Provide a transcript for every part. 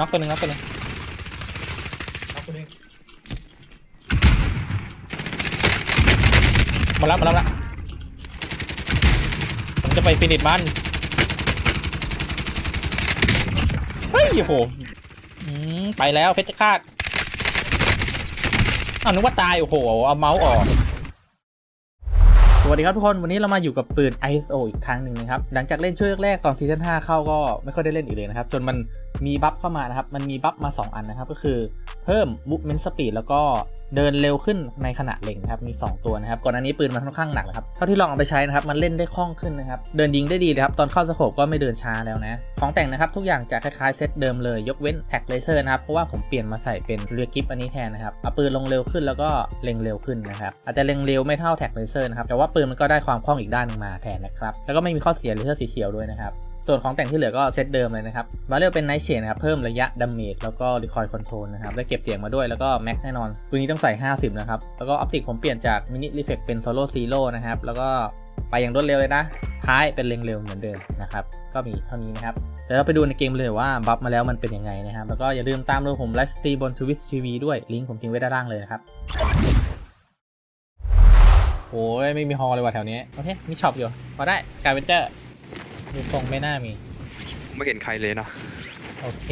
น็อกตัวหนึ่งน็อกตัวหนึ่งเอาคนหนึงหมาแล้วหมาแล้วละผมจะไปฟินิชมันเฮ้ยโหอืมไปแล้วเพชรฆาตอ้าวนึกว่าตายโอ้โหเอาเมาส์ออกส วัสดีครับทุกคน วันนี้เรามาอยู่กับปืน ISO อีกครั้งหนึ่งนะครับ หลังจากเล่นช่วงแรกๆตอนซีซั่น5เข้าก็ไม่ค่อยได้เล่นอีกเลยนะครับ จนมันมีบัฟเข้ามานะครับ มันมีบัฟมา 2 อันนะครับ ก็คือ เพิ่ม movement speed แล้วก็เดินเร็วขึ้นในขณะเล็งครับมี 2 ตัวนะครับก่อนหน้านี้ปืนมันค่อนข้างหนักนะครับเท่าที่ลองเอาไปใช้นะครับมันเล่นได้คล่องขึ้นนะครับเดินยิงได้ดีนะครับตอนเข้าสโคปก็ไม่เดินช้าแล้วนะของแต่งนะครับทุกอย่างจะคล้ายๆเซตเดิมเลยยกเว้นแท็กเลเซอร์นะครับเพราะว่าผมเปลี่ยนมาใส่เป็นเรือกิฟอันนี้แทนนะครับเอาปืนลงเร็วขึ้นแล้วก็เล็งเร็วขึ้นนะครับอาจจะเล็งเร็วไม่เท่าแท็กเลเซอร์นะครับแต่ว่าปืนมันก็ได้ความคล่องอีกด้านหนึงมาแทนนะครับแล้วก็ไม่มีข้อเสียเลเซอร์สีเขียวด้วยนะครับ ส่วนของแต่งที่เหลือก็เซตเดิมเลยนะครับมาเรียกเป็นไนท์เชนนะครับเพิ่มระยะดาเมจแล้วก็รีคอยคอนโทรลนะครับได้เก็บเสียงมาด้วยแล้วก็แม็กแน่นอนตัวนี้ต้องใส่ 50 นะครับ แล้วก็ออปติกผมเปลี่ยนจากมินิรีเฟกเป็นโซโล่ซีโร่นะครับแล้วก็ไปอย่างรวดเร็วเลยนะ ท้ายเป็นเร็งเร็วเหมือนเดิมนะครับ ก็มีเท่านี้นะครับ เดี๋ยวเราไปดูในเกมเลยว่าบัฟมาแล้วมันเป็นยังไงนะครับ แล้วก็อย่าลืมตามดูผมไลฟ์สตรีมบน Twitch TV ด้วย ลิงก์ผมทิ้งไว้ด้านล่างเลยนะครับ โอ้ยไม่มีฮอเลยว่ะแถวนี้ โอเค มีช็อปอยู่พอได้การเวนเจอ ดูทรงไม่น่ามี ไม่เห็นใครเลยนะโอเค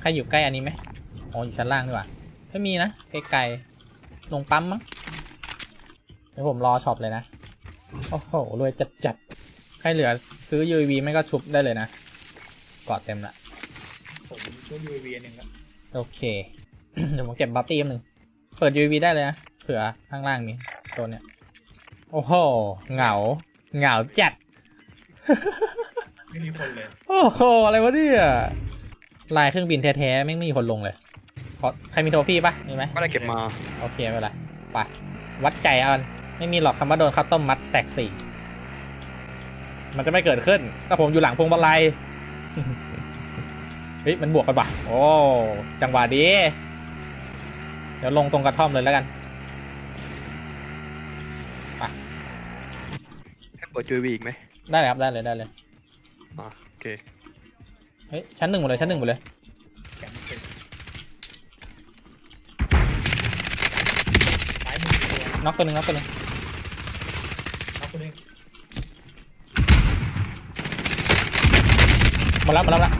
ใครอยู่ใกล้อันนี้ไหมอ๋ออยู่ชั้นล่างดีกว่าไม่มีนะไกลๆลงปั๊มมั้งเดี๋ยวผมรอช็อปเลยนะ โอ้โหรวยจัดจัดๆใครเหลือซื้อ UAV ไม่ก็ชุบได้เลยนะกอดเต็มละผมช่วย UAV อันหนึ่งครับโอเค เดี๋ยวผมเก็บบัฟตี้อันหนึ่งเปิด UAV ได้เลยนะเผื่อข้างล่างมีตัวเนี้ยโอ้โหเหงาเหงาจัด ไม่มีคนเลยโอ้โหอะไรวะเนี่ยลายเครื่องบินแท้ๆไม่มีคนลงเลยขอใครมีโทฟี่ปะมีไหมก็ได้เก็บมาโอเคไม่เป็นไรไปวัดใจเอากันไม่มีหรอกคำว่าโดนข้าวต้มมัดแตกสี่มันจะไม่เกิดขึ้นถ้าผมอยู่หลังพวงมาลัยเฮ้ยมันบวกกันปะโอ้จังหวะดี เดี๋ยวลงตรงกระท่อมเลยแล้วกันให้เปิดจูวีอีกไหม ได้เลยครับได้เลยได้เลยอ่าโอเคเฮ้ยชั้นหนึ่งหมดเลยชั้นหนึ่งหมดเลยแกมเป็นซ้ายมือตัวน็อกตัวหนึ่งน็อกตัวหนึ่งเอาคนหนึงหมดแล้วหมดแล้วหมดแล้ว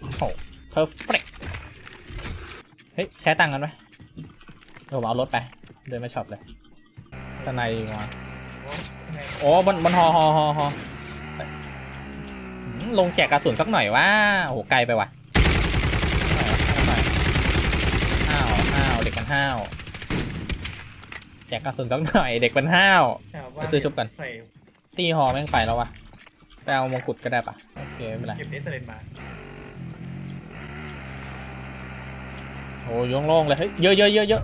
โอ้โห perfect เฮ้ยใช้ตังค์กันไหมเดี๋ยวผมเอารถไป เดินไปช็อปเลยข้างในดีกว่า โอ้ข้างในโอ้บนบนฮอฮอฮอฮอหืมลงแจกกระสุนสักหน่อยว่าโอ้โหไกลไปว่ะห้าวห้าวเด็กมันห้าวแจกกระสุนสักหน่อยเด็กมันห้าวชาวไปซื้อชุบกันใส่ตีฮอแม่งไปแล้ววะไปเอามงกุฎก็ได้ปะโอเคไม่เป็นไรเก็บเนสเลนมาโอ้ยโล่งๆเลยเฮ้ยเยอะเยอะเยอะเยอะ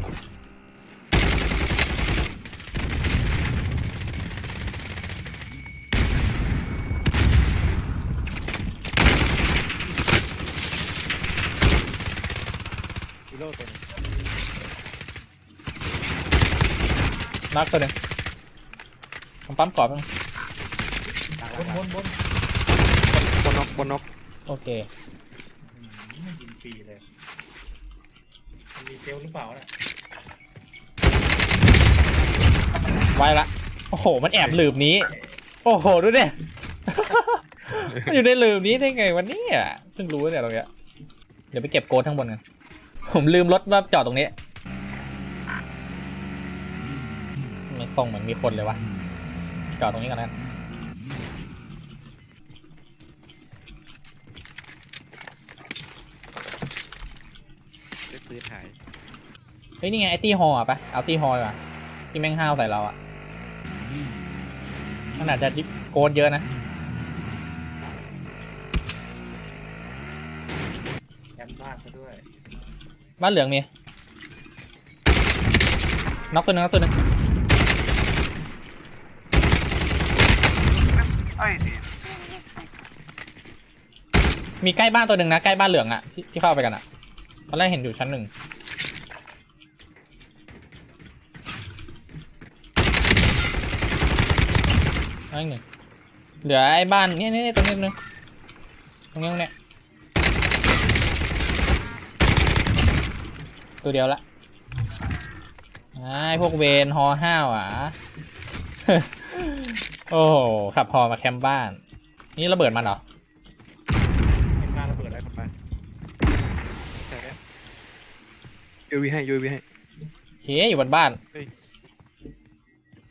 ฮีโร่ตัวหนึง นักตัวหนึ่งผมปั๊มกรอบมั้งบนบนบนบนนกบนนกโอเคอืมยิงฟรีเลยมันมีเซลลหรือเปล่าน่ะไว้ละโอ้โห มันแอบหลืบนี้ โอ้โห ดูดิมันอยู่ในหลืบนี้ได้ไงวันนี้อะเพิ่งรู้เนี่ยตรงเนี้ยเดี๋ยวไปเก็บโกดข้างบนกันผมลืมรถว่าจอดตรงนี้ มันส่งเหมือนมีคนเลยวะจอดตรงนี้ก่อนนะได้ปืนหายเฮ้ยนี่ไงไอตี้ฮอลอะปะเอาตี้ฮอลดีกว่าที่แม่งห้าวใส่เราอะมันอาจจะโกดเยอะนะ แอมบ้านซะด้วย บ้านเหลืองมีน็อกตัวหนึงน็อกตัวหนึง มีใกล้บ้านตัวหนึ่งนะ ใกล้บ้านเหลืองอะที่ที่เข้าไปกันอะตอนแรกเห็นอยู่ชั้นหนึ่งชั้นหนึ่งเหลือไอ้บ้านเนี่ยเนี่ยตรงนี้ตรงนึงตรงนี้ตรงเนี้ยตัวเดียวละไอ้พวกเวนฮอห้าวอะ โอ้โหขับฮอมาแคมป์บ้าน นี่ระเบิดมันเหรอเป็นมาระเบิดอะไรไปใช่แล้วยูวีให้ยูวีให้เฮ้ยอยู่บนบ้านเฮ้ย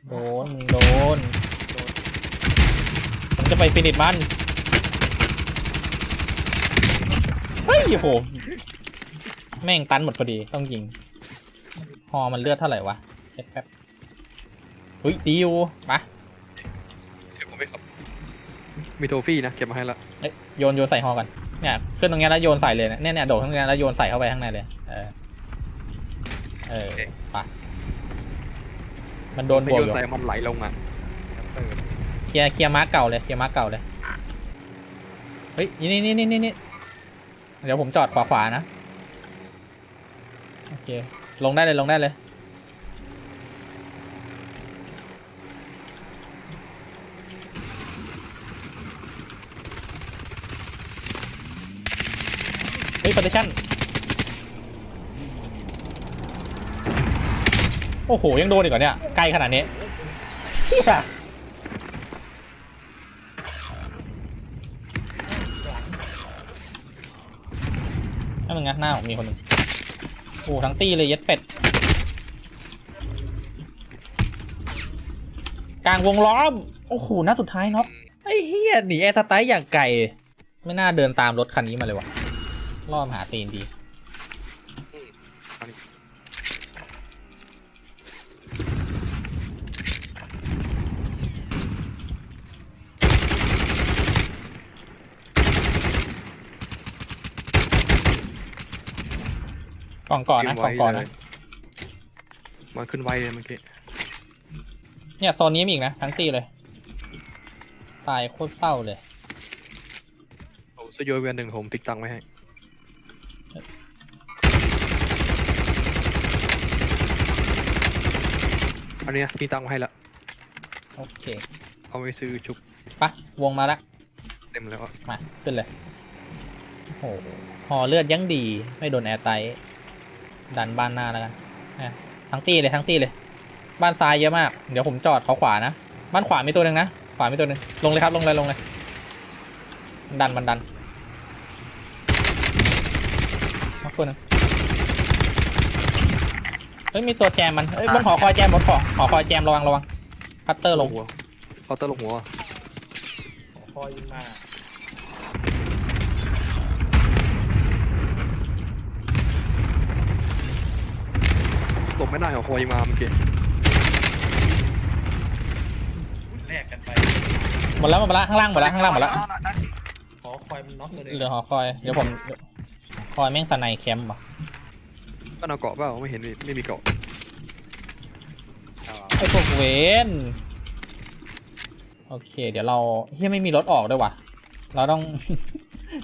โดนมึงโดนผมจะไปฟินิชมันเฮ้ยโหแม่งตันหมดพอดีต้องยิงฮอมันเลือดเท่าไหร่วะเช็คแป๊บเฮ้ยดีอยู่มา เดี๋ยวผมไปขับ มีโทฟี่นะเก็บมาให้ละเอ้ยโยนโยนใส่ฮอกันเนี่ยขึ้นตรงเนี้ยแล้วโยนใส่เลยนะเนี่ยเนี่ยโดดตรงเนี้ยแล้วโยนใส่เข้าไปข้างในเลย เออ เออไปมันโดนไปบวกโยอนยู่ใส่มันไหลลงอะเออเคลียร์เคลียร์มาร์กเก่าเลยเคลียร์มาร์กเก่าเลยเฮ้ยนี่นี่นี่นี่นี่เดี๋ยวผมจอดขวาขวาๆนะโอเคลงได้เลยลงได้เลย เฮ้ย p พ r t i ชั่น โอ้โห ยังโดนอีกเหรอเนี่ยไกลขนาดนี้เหี้ยนั่นมึงนะหน้าผมมีคนหนึ่งโอ้ทั้งตีเลยเย็ดเป็ด กลางวงล้อม โอ้โหน้าสุดท้ายน็อกไอ้เฮียหนีแอร์สไตล์อย่างไก่ ไม่น่าเดินตามรถคันนี้มาเลยว่ะ ล่อมหาตีนดีกล่องก่อนนะกล่องก่อนนะมันขึ้นไวเลยเมื่อกี้ เนี่ยโซนนี้มีอีกนะ ทั้งตีเลย ตายโคตรเศร้าเลยผมซื้อโยนเวียนหนึ่งผมติ๊กตังไว้ให้ นเนี้ยพี่ตังไว้ให้ละโอเคเอาไปซื้อชุบปะวงมาละเต็มแล้วอะมาขึ้นเลยโอ้โหห่อเลือดยังดีไม่โดนแอร์ไตท์ดันบ้านหน้าแล้วกันอะทั้งตีเลยทั้งตีเลย บ้านซ้ายเยอะมาก เดี๋ยวผมจอดเขาขวานะ บ้านขวามีตัวหนึ่งนะ ขวามีตัวหนึ่งลงเลยครับลงเลยลงเลย ดันมันดันมาตัวหนึ่ง เฮ้ยมีตัวแจมมันเฮ้ยบนหอคอยแจมบนหอหอคอยแจมระวังระวังพัตเตอร์ลงหัวเคาน์เตอร์ลงหัวคอยยิงมาหลบไม่ได้เหรอคอยิงมาเมื่อกี้แลกกันไปหมดแล้วหมดแล้วข้างล่างหมดแล้วข้างล่างหมดแล้วขอคอยมันน็อกตัวเองเหลือหอคอยเดี๋ยวผมคอยแม่งสไนแคมป์ป่ะ ก็เอาเกาะเปล่าไม่เห็นมีไม่มีเกาะไอพวกเวนโอเค เดี๋ยวเราเฮียไม่มีรถออกด้วยว่ะ เราต้อง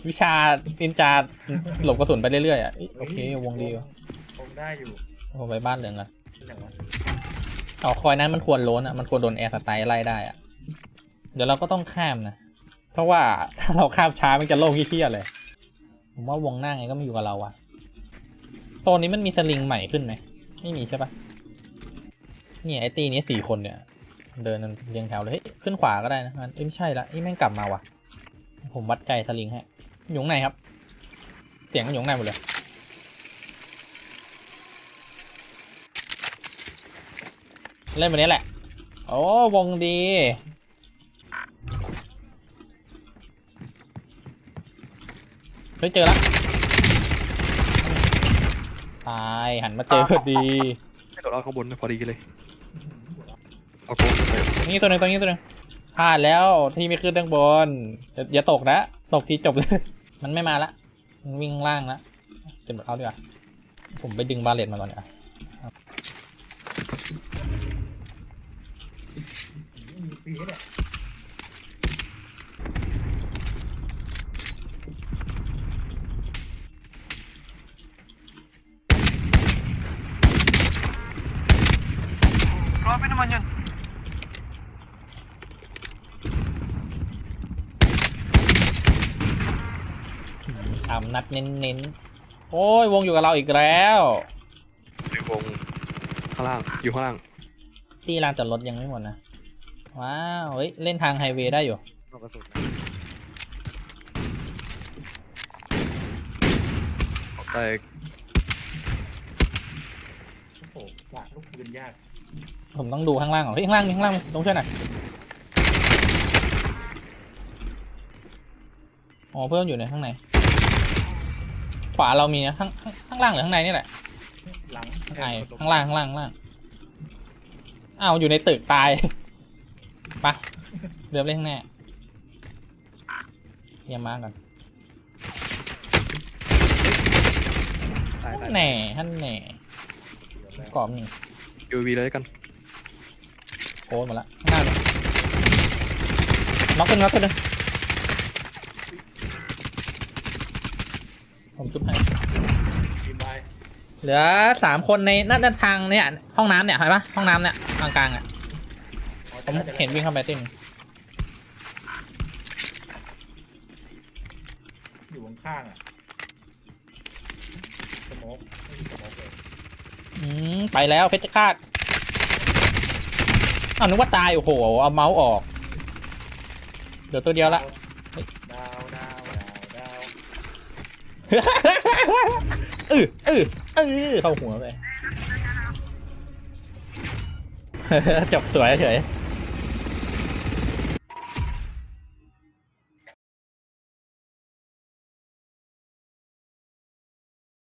วิชานินจาหลบกระสุนไปเรื่อยๆอะเอ้ยโอเควงดีว่ะผมได้อยู่ผมไปบ้านเหลืองกันที่ไหนวะหอคอยนั้นมันควรโล้นอะมันควรโดนแอร์สไตล์ไล่ได้อะเดี๋ยวเราก็ต้องข้ามนะเพราะว่าถ้าเราข้ามช้ามันจะโล่งเฮี้ยๆเลย ผมว่าวงหน้าไงก็ไม่อยู่กับเราอะ โซนนี้มันมีสลิงใหม่ขึ้นไหม ไม่มีใช่ปะเนี่ยไอตีนี้สี่คนเนี่ย เดินเรียงแถวเลยเฮ้ยขึ้นขวาก็ได้นะงั้นไม่ใช่ละไอ้แม่งกลับมาว่ะ ผมวัดใจสลิงให้อยู่ข้างในครับ เสียงมันอยู่ข้างในหมดเลยเล่นแบบนี้แหละ โอ้วงดี เฮ้ยเจอและ ตายหันมาเจอพอดี ให้โดดเอาข้างบนนะพอดีเลยเอาโกนไปนี่ตัวหนึ่งตัวนี้ตัวหนึ่งพลาดแล้วที่ไม่ขึ้นด้านบนอย่าอย่าตกนะ ตกทีจบเลย มันไม่มาละมันวิ่งล่างละเต็มเขาดีกว่าผมไปดึงบาเลตมาก่อนอะมีปีเนี่ย Grabe naman yan. อ่ำนัดเน้นๆ โอ้ยวงอยู่กับเราอีกแล้วสื่อวงข้างล่าง อยู่ข้างล่างที่ลานจอดรถยังไม่หมดนะ ว้าวเฮ้ย เล่นทางไฮเวย์ได้อยู่ นอกกระสุนแต่โอ้โหวางลูกปืนยากผมต้องดูข้างล่างก่อนเฮ้ยข้างล่างมีข้างล่างมีต้องช่วยหน่อยอ๋อเพิ่มอยู่ในข้างใน ขวาเรามีนะข้างข้างข้างล่างหรือข้างในนี่แหละหลังข้างในข้างล่างข้างล่างข้างล่างอ้าวอยู่ในตึกตายไปะเดินเล่นข้างหน้าเยี่ยมมากกันตายตายแหน่ท่านแหน่กรอบนี่ยูวีเลยกันโอ้ยหมดละข้างหน้าเลยน็อกเป็นน็อกเป็นเลย ผมจุ๊บให้ทีมไว้เหลือสามคนในน่าจะทางเนี่ยห้องน้ำเนี่ยเห็นปะห้องน้ำเนี่ยกลางกลางๆอะอ๋อผมจะได้เห็นวิ่งเข้าไปเต้นอยู่ข้างๆอะสโมกไม่มีสโมกเลยอืมไปแล้วเพชรฆาตอ้าวนึกว่าตายโอ้โหเอาเมาส์ออกเดี๋ยวตัวเดียวละ เออเออเออเข้าหัวไปจบสวยเฉย